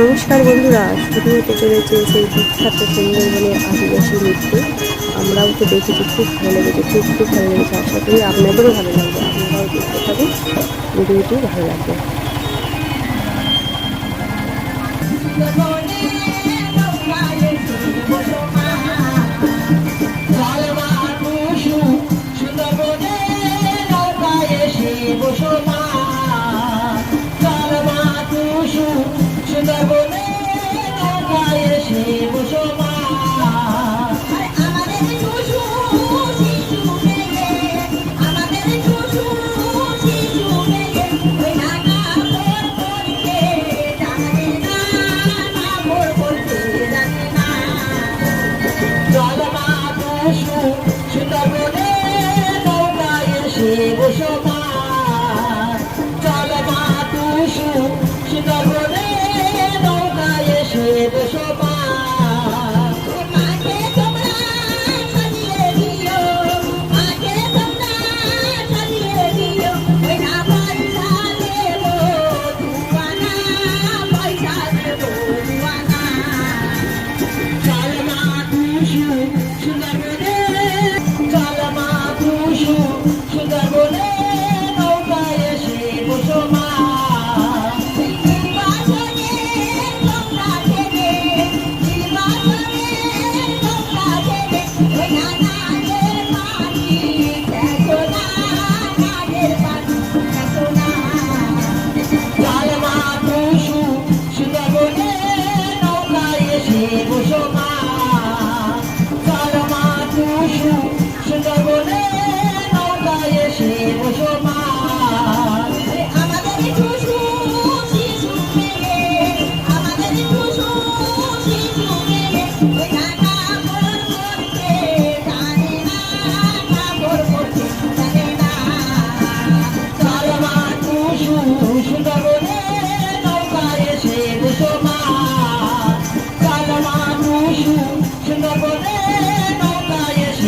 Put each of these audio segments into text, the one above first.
নমস্কার বন্ধুরা শুরু হতে চলেছে সেই বিখ্যাত সুন্দরবনের আদিবাসী নৃত্য। আমরাও তো দেখেছি খুব ভালো লেগেছে, খুব খুব ভালো লেগেছে। আশা করি আপনাদেরও ভালো লাগবে, আপনারাও দেখতে পাবেন ভিডিওটি ভালো লাগবে।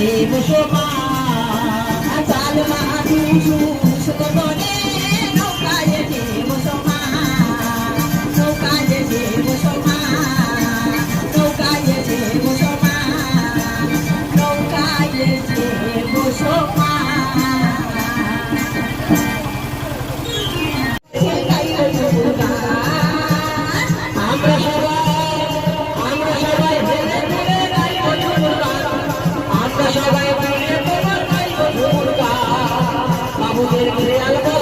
حبيب شقاء أفعل ما সবাই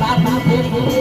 bater, bater.